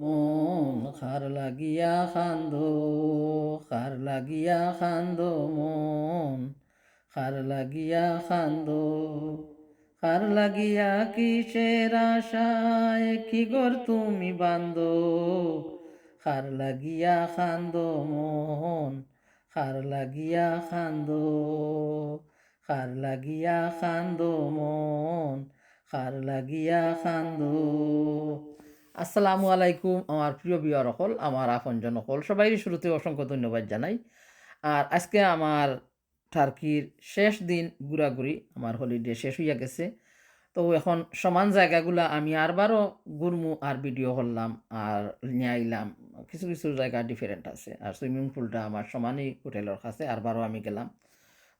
মন খার লাগিয়া খান্দ, খার লাগিয়া খান্দ মন, খার লাগিয়া খান্দ, খার লাগিয়া কিসের আশায়, কি গর তুমি বান্দ, খার লাগিয়া খান্দ মন, খার লাগিয়া খান্দ, খার লাগিয়া খান্দ মন, খার লাগিয়া খান্দ। আসসালামু আলাইকুম আমার প্রিয় বিয়ার হল আমার আপনজন হল সবাই শুরুতে অসংখ্য ধন্যবাদ জানাই। আর আজকে আমার টার্কির শেষ দিন ঘোরাঘুরি, আমার হলিডে শেষ হইয়া গেছে। তো এখন সমান জায়গাগুলা আমি আরবারও ঘুরমু আর ভিডিও করলাম আর নিয়ে আইলাম। কিছু কিছু জায়গা ডিফারেন্ট আছে। আর সুইমিং পুলটা আমার সমানই হোটেলের কাছে, আরবারও আমি গেলাম।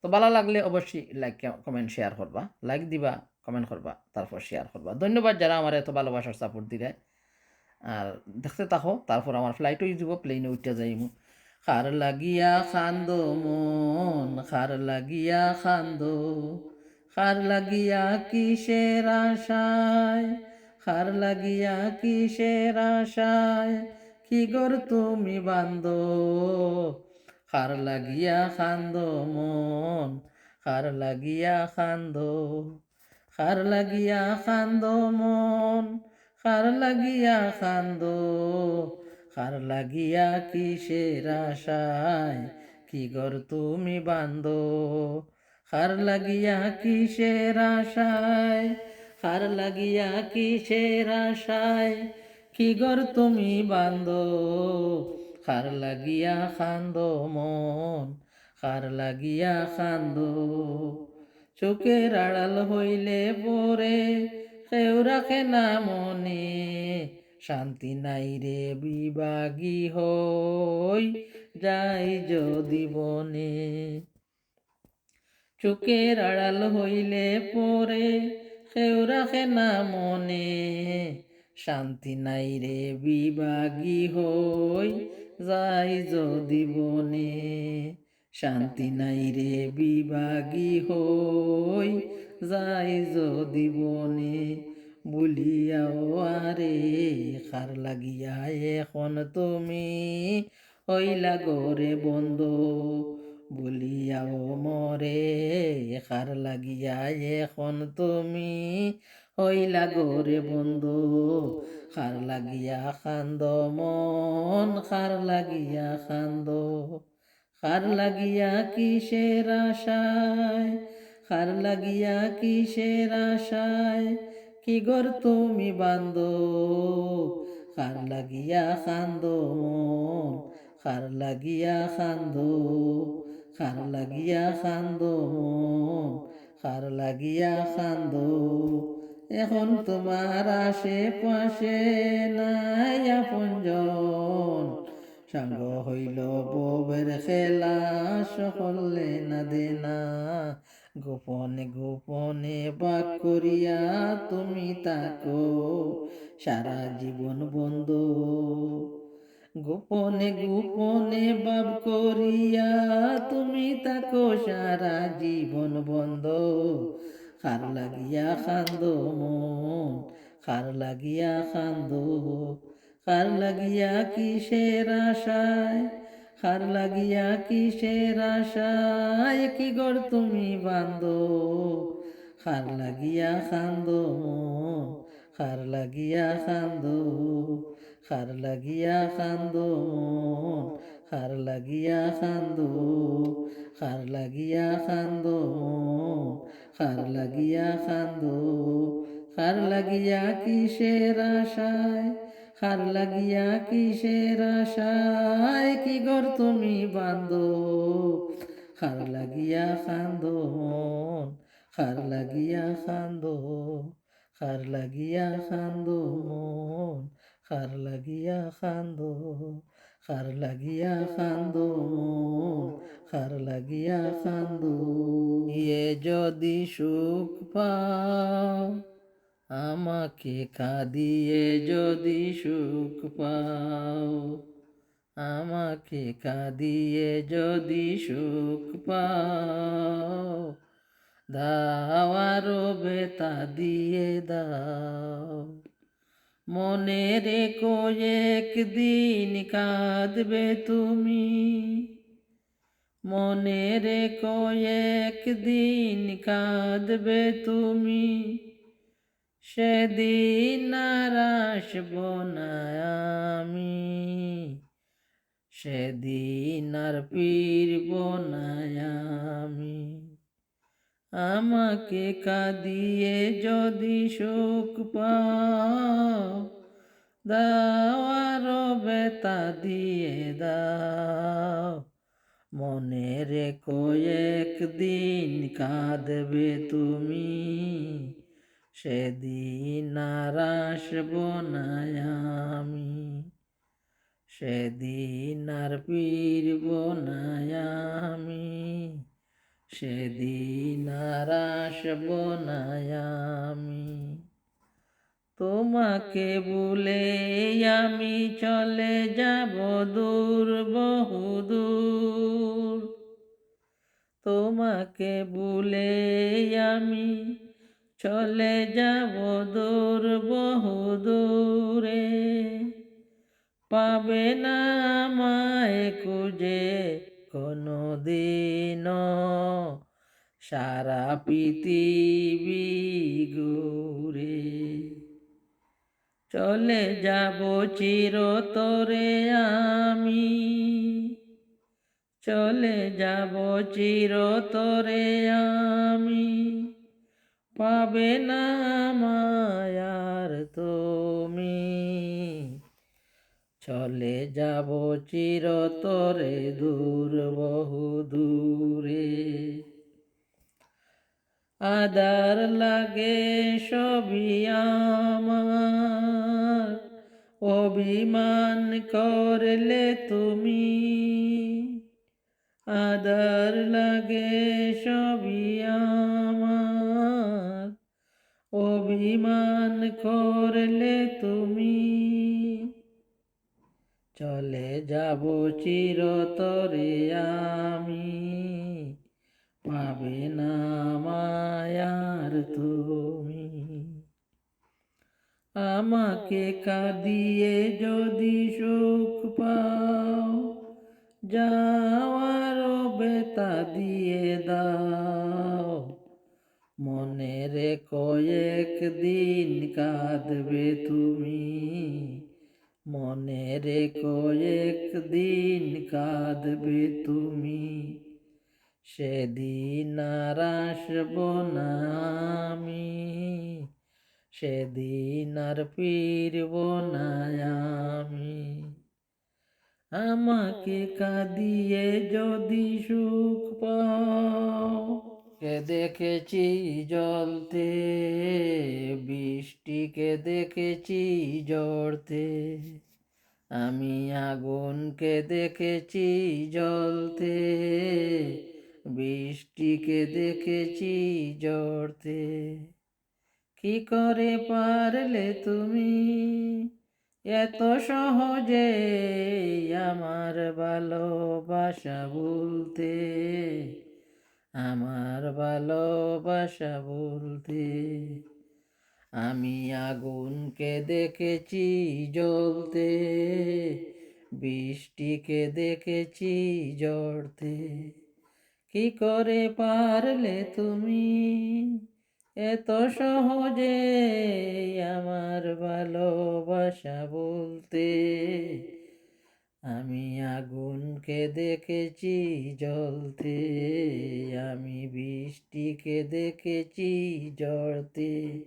তো ভালো লাগলে অবশ্যই লাইক কমেন্ট শেয়ার করবা। লাইক দিবা কমেন্ট করবা, তারপর শেয়ার করবা। ধন্যবাদ যারা আমার এত ভালোবাসার সাপোর্ট দিলে। আর দেখতে থাকো, তারপর আমার ফ্লাইটও যাব প্লেনে উঠতে যাইমু। খার লাগিয়া খান্দ মন, খার লাগিয়া খান্দ। খার লাগিয়া কিসের আশায়? খার লাগিয়া কিসের আশায়? কি গর তুমি বান্দ? খার লাগিয়া খান্দ মন, খার লাগিয়া খান্দ। খার লাগিয়া খান্দ মন খার লাগিয়া খান্দ খার লাগিয়া কিসের আশায়? কি গর তুমি বান্দ খার লাগিয়া কিসের আশায়? খার লাগিয়া কিসের আশায়? কি গর তুমি বান্দ খার লাগিয়া খান্দ মন, খার লাগিয়া খান্দ চোখের আড়াল হইলে পরে কেউ রাখে না মনে। শান্তি নাই রে বিবাগী হই যাই যদি বনে। চোখের আড়াল হইলে পরে কেউ রাখে না মনে। শান্তি নাই রে বিবাগী হই যাই যদি বনে। শান্তি নাই রে বিবাগী হই যাই যদি বনে বলিয়াও, আরে খার লাগিয়া এখন তুমি হইলা গরে বন্ধ। বলিয়াও, মরে খার লাগিয়া এখন তুমি হইলা গরে বন্ধ। খার লাগিয়া খান্দ মন খার লাগিয়া খান্দ খার লাগিয়া কিসের আশায় খার লাগিয়া কিসের আশায়? কি গর তুমি বান্দ খার লাগিয়া খান্দ খার লাগিয়া খান্দ খার লাগিয়া খান্দ খার লাগিয়া খান্দ এখন তোমার আশে পাশে নাই আপনজন সাঙ্গ হইল ববের খেলা, সকলে না দেনা। গোপনে গোপনে বাক করিয়া তুমি তাকো সারা জীবন বন্ধ। গোপনে গোপনে বাব করিয়া তুমি তাকো সারা জীবন বন্ধ। খার লাগিয়া খান্দ মন, খার লাগিয়া খান্দ, খার লাগিয়া কিসের আশায়? খার লাগিয়া কিসের আশায় কি গর তুমি বান্দ? খার লাগিয়া খান্দ খার লাগিয়া খান্দ খার লাগিয়া খান্দ খার লাগিয়া খান্দ খার লাগিয়া খান্দ খার লাগিয়া খান্দ খার লাগিয়া কিসের আশায় খার লাগিয়া কিসের আশায়? কি গর তুমি বান্দ খার লাগিয়া খান্দ খার লাগিয়া খান্দ খার লাগিয়া খান্দ খার লাগিয়া খান্দ খার লাগিয়া খান্দ খার লাগিয়া খান্দ ইয়ে যদি সুখ পাও আমাকে কাঁদিয়ে যদি সুখ পাও, আমাকে কাঁদিয়ে যদি সুখ পাও, দাও আরও বেতা দিয়ে দাও। মনে রেখো একদিন কাঁদবে তুমি, মনে রেখো একদিন কাঁদবে তুমি। সেদিন আর আসব না আমি। সেদিন আর ফিরব না আমি। আমাকে কাঁদিয়ে যদি সুখ পাও, দাও আরও বেতা দিয়ে দাও। মনে রেখো, একদিন কাঁদবে তুমি। সেদিন আর আসব না আমি। সেদিন আর ফিরব না আমি। সেদিন আর আসব না আমি। তোমাকে বলে আমি চলে যাব দূর, বহুদূর। তোমাকে বলে আমি চলে যাব দূর বহুদূরে পাবে না আমায় খুঁজে কোনো দিন সারা পৃথিবী ঘুরে। চলে যাব চির চিরতরে আমি। চলে যাব চির চিরতরে আমি। পাবে না মায়ার তুমি। চলে যাব চিরতরে দূর, বহু দূরে। আদার লাগে সবই আমার। অভিমান করলে তুমি। আদার লাগে সবই আমার অভিমান করলে তুমি। চলে যাব চিরতরে আমি। পাবে না মায়ার তুমি। আমাকে কাঁদিয়ে যদি সুখ পাও যাওয়ার বেতা দিয়ে দাও। মনে রে কয়েক দিন কাঁদবে তুমি। মনে রে কয়েক দিন কাঁদবে তুমি। সেদিন আর আসব আমি। সেদিন আর ফিরব আমি। আমাকে কাঁদিয়ে যদি সুখ পাও কে দেখেছি জলতে, বৃষ্টিকে দেখেছি জড়তে আমি আগুনকে দেখেছি জলতে বৃষ্টিকে দেখেছি জড়তে কি করে পারলে তুমি? এত সহজে আমার ভালোবাসা বলতে আমার ভালোবাসা বলতে আমি আগুনকে দেখেছি জ্বলতে, বৃষ্টিকে দেখেছি জড়তে কি করে পারলে তুমি এত সহজে আমার ভালোবাসা বলতে? আমি আগুনকে দেখেছি, জ্বলতে। আমি বৃষ্টিকে দেখেছি জড়তে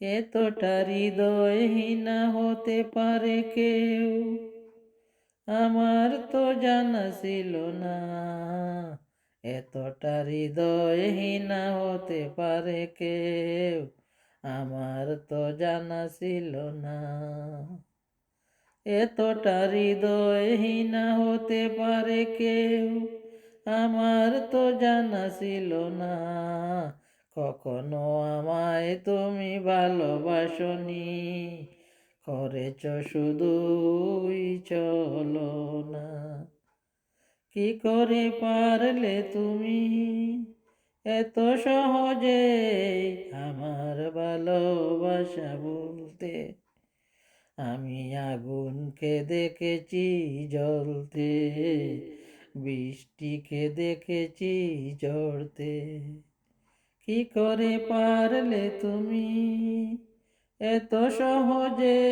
এতটা হৃদয়হীনা হতে পারে কেউ? আমার তো জানা ছিল না। এতটা হৃদয়হীনা হতে পারে কেউ? আমার তো জানা ছিল না। এতটা হৃদয়হীনা হতে পারে কেউ? আমার তো জানা ছিল না। কখনো আমায় তুমি ভালোবাসনি। করেছ শুধুই চলো না। কি করে পারলে তুমি? এত সহজে আমার ভালোবাসা বলতে আমি আগুনকে দেখেছি জ্বলতে, বৃষ্টিকে দেখেছি ঝরতে। কি করে পারলে তুমি? এত সহজে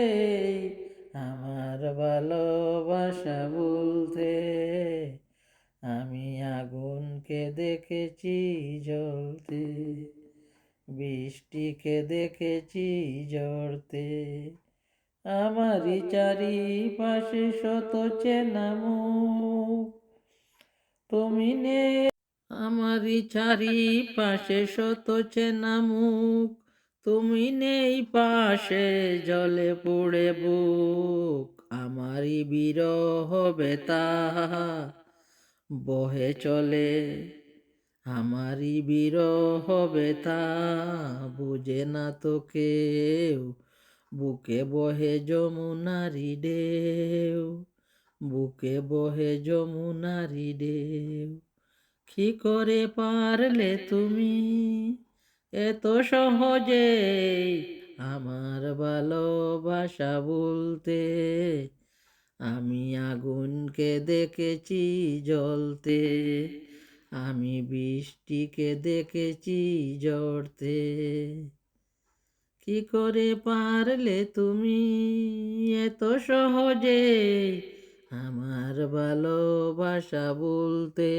আমার ভালোবাসা বলতে আমি আগুনকে দেখেছি জ্বলতে, বৃষ্টিকে দেখেছি ঝরতে। আমারই চারিপাশে শত চেনা তুমি নে আমারই চারিপাশে শত চেনা তুমি নেই পাশে জলে পড়ে বুক। আমারই বিরহ বেতা বহে চলে। আমারই বিরহ বেতা বুঝে না তো কেউ বুকে বহে যমুনারি ঢেউ, বুকে বহে যমুনারি ঢেউ। কি করে পারলে তুমি? এত সহজে আমার ভালোবাসা বলতে আমি আগুনকে দেখেছি জ্বলতে। আমি বৃষ্টিকে দেখেছি ঝরতে। কি করে পারলে তুমি? এত সহজে আমার ভালোবাসা বলতে